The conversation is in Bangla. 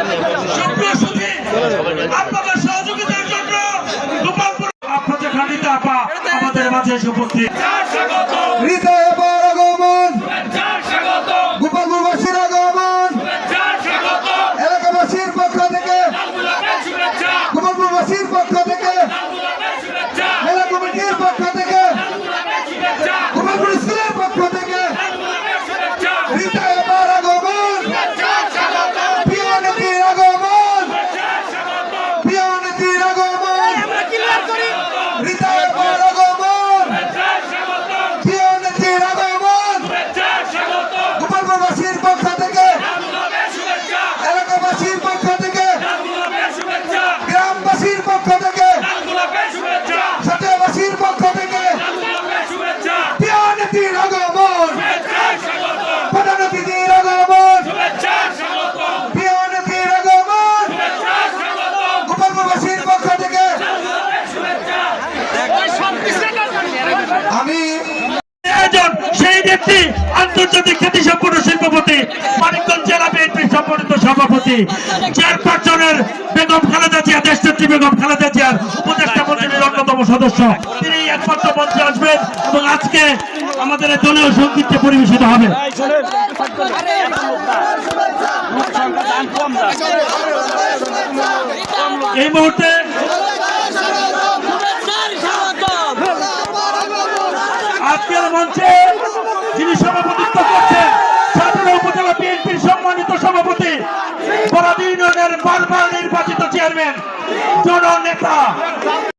সুপ্রিয় সুধী, আপনাদের সহযোগিতার জন্য গোপালপুর আপনাদের খানিতে আপা আমাদের মাঝে এসে উপস্থিত হৃদয়ে আগমন। গোপালপুরবাসীর আগমন। এলাকাবাসীর পক্ষ থেকে গোপালপুরবাসীর পক্ষ থেকে মেলা কমিটির পক্ষ থেকে গোপালপুর স্কুলের পক্ষ থেকে হৃদয়ে পাওয়ার আগমন প্রিয় নীতির আগমন প্রিয় নীতির আগমন হৃদয়ে পাওয়ার আগমন প্রিয় নীতির আগমন গোপালপুরবাসীর পক্ষ থেকে এলাকাবাসীর পক্ষ থেকে গ্রামবাসীর পক্ষ থেকে সত্যবাসীর পক্ষ থেকে প্রিয় নীতির আগমন প্রধান অতিথির আগমন প্রিয় নীতির আগমন গোপালপুরবাসীর পক্ষ থেকে। আমি সেই ব্যক্তি আন্তর্জাতিক খ্যাতি সম্পন্ন শিল্পপতি চেয়ারপারসনের বেগম খালেদা জিয়া বেগম খালেদা জিয়ার উপদেষ্টা অন্যতম সদস্য। তিনি একমাত্র আসবেন এবং আজকে আমাদের দলীয় সঙ্গীতটি পরিবেশিত হবে। এই মুহূর্তে আজকের মঞ্চে চেয়ারম্যান জননেতা।